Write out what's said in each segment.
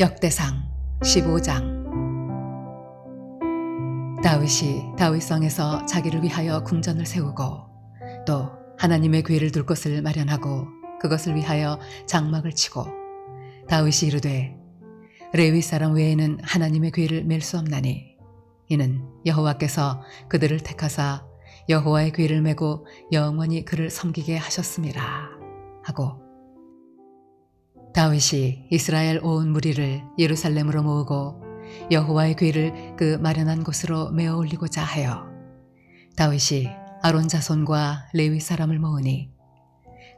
역대상 15장. 다윗이 다윗성에서 자기를 위하여 궁전을 세우고 또 하나님의 궤를 둘 곳을 마련하고 그것을 위하여 장막을 치고 다윗이 이르되 레위 사람 외에는 하나님의 궤를 맬 수 없나니 이는 여호와께서 그들을 택하사 여호와의 궤를 메고 영원히 그를 섬기게 하셨음이라 하고 다윗이 이스라엘 온 무리를 예루살렘으로 모으고 여호와의 궤를 그 마련한 곳으로 메어 올리고자 하여 다윗이 아론 자손과 레위 사람을 모으니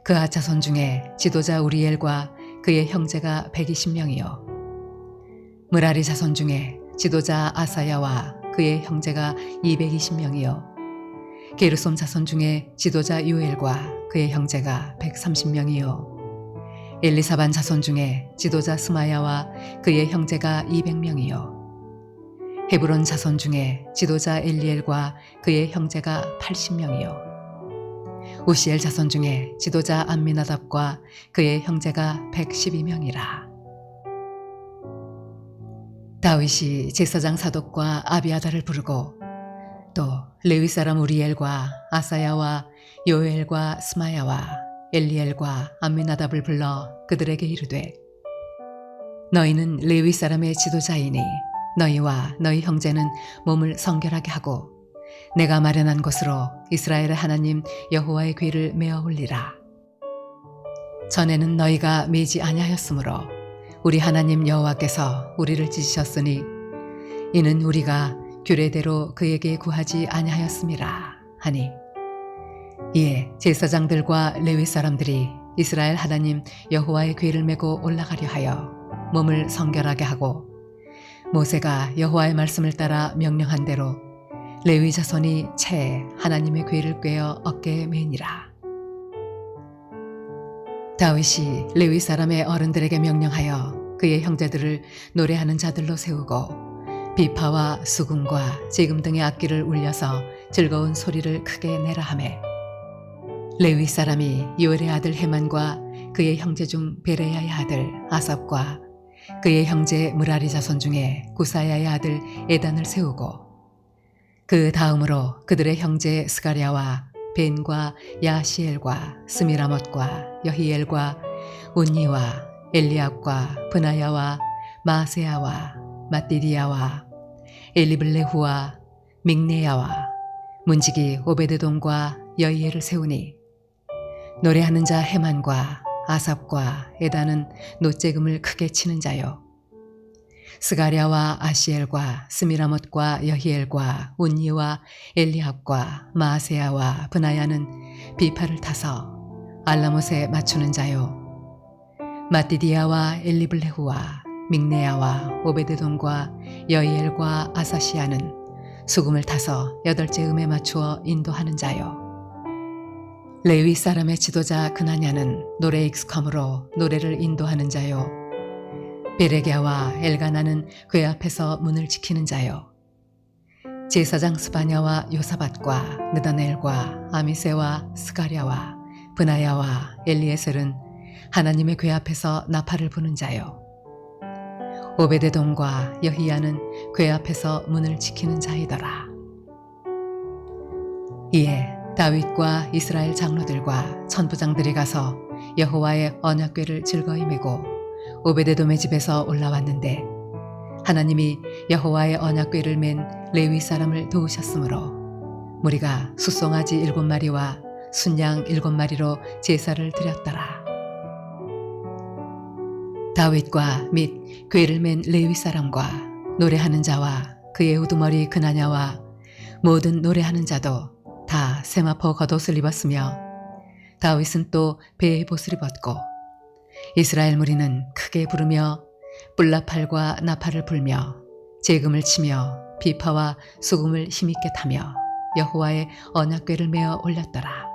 그아 자손 중에 지도자 우리엘과 그의 형제가 120명이요. 무라리 자손 중에 지도자 아사야와 그의 형제가 220명이요. 게르솜 자손 중에 지도자 요엘과 그의 형제가 130명이요 엘리사반 자손 중에 지도자 스마야와 그의 형제가 200명이요. 헤브론 자손 중에 지도자 엘리엘과 그의 형제가 80명이요. 우시엘 자손 중에 지도자 암미나답과 그의 형제가 112명이라. 다윗이 제사장 사독과 아비아다를 부르고 또 레위 사람 우리엘과 아사야와 요엘과 스마야와 엘리엘과 암미나답을 불러 그들에게 이르되 너희는 레위 사람의 지도자이니 너희와 너희 형제는 몸을 성결하게 하고 내가 마련한 곳으로 이스라엘의 하나님 여호와의 귀를 메어 올리라. 전에는 너희가 매지 아니하였으므로 우리 하나님 여호와께서 우리를 찢으셨으니 이는 우리가 규례대로 그에게 구하지 아니하였음이라 하니 이에 제사장들과 레위 사람들이 이스라엘 하나님 여호와의 궤를 메고 올라가려 하여 몸을 성결하게 하고 모세가 여호와의 말씀을 따라 명령한 대로 레위 자손이 채 하나님의 궤를 꿰어 어깨에 매니라. 다윗이 레위 사람의 어른들에게 명령하여 그의 형제들을 노래하는 자들로 세우고 비파와 수금과 지금 등의 악기를 울려서 즐거운 소리를 크게 내라 하매 레위 사람이 요엘의 아들 헤만과 그의 형제 중 베레야의 아들 아삽과 그의 형제 무라리 자손 중에 구사야의 아들 에단을 세우고 그 다음으로 그들의 형제 스가랴와 벤과 야시엘과 스미라못과 여히엘과 운니와 엘리압과 브나야와 마세야와 마띠디야와 엘리블레후와 믹네야와 문지기 오베드돔과 여이엘을 세우니 노래하는 자 헤만과 아삽과 에다는 노재금을 크게 치는 자요. 스가랴와 아시엘과 스미라못과 여히엘과 운니와 엘리압과 마세야와 브나야는 비파를 타서 알라못에 맞추는 자요. 마띠디아와 엘리블레후와 믹네야와 오베드돈과 여이엘과 아사시아는 수금을 타서 여덟째 음에 맞추어 인도하는 자요. 레위 사람의 지도자 그나냐는 노래 익숙함으로 노래를 인도하는 자요. 베레게와 엘가나는 그 앞에서 문을 지키는 자요. 제사장 스바냐와 요사밭과 느다넬과 아미세와 스가랴와 브나야와 엘리에셀은 하나님의 궤 앞에서 나팔을 부는 자요. 오베데돔과 여히야는 궤 앞에서 문을 지키는 자이더라. 이에 다윗과 이스라엘 장로들과 천부장들이 가서 여호와의 언약궤를 즐거이 메고 오베데돔의 집에서 올라왔는데 하나님이 여호와의 언약궤를 맨 레위 사람을 도우셨으므로 무리가 숫송아지 일곱 마리와 순양 일곱 마리로 제사를 드렸더라. 다윗과 및 궤를 맨 레위 사람과 노래하는 자와 그의 우두머리 그나냐와 모든 노래하는 자도 다 세마포 겉옷을 입었으며 다윗은 또 배의 옷을 입었고 이스라엘 무리는 크게 부르며 뿔나팔과 나팔을 불며 재금을 치며 비파와 수금을 힘있게 타며 여호와의 언약궤를 메어 올렸더라.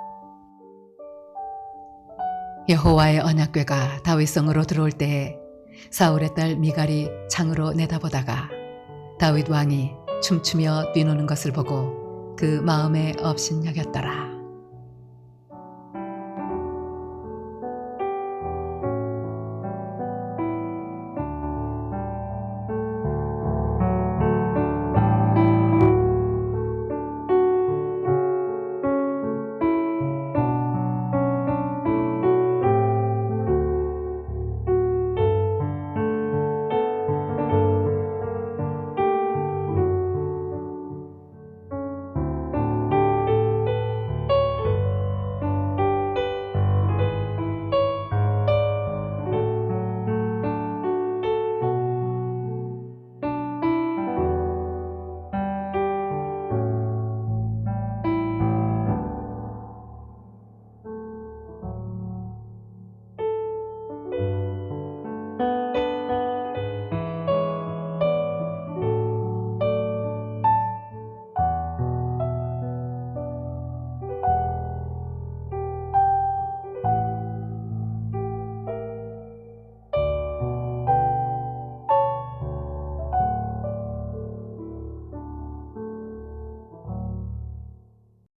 여호와의 언약궤가 다윗성으로 들어올 때에 사울의 딸 미갈이 창으로 내다보다가 다윗 왕이 춤추며 뛰노는 것을 보고 그 마음에 업신여겼더라.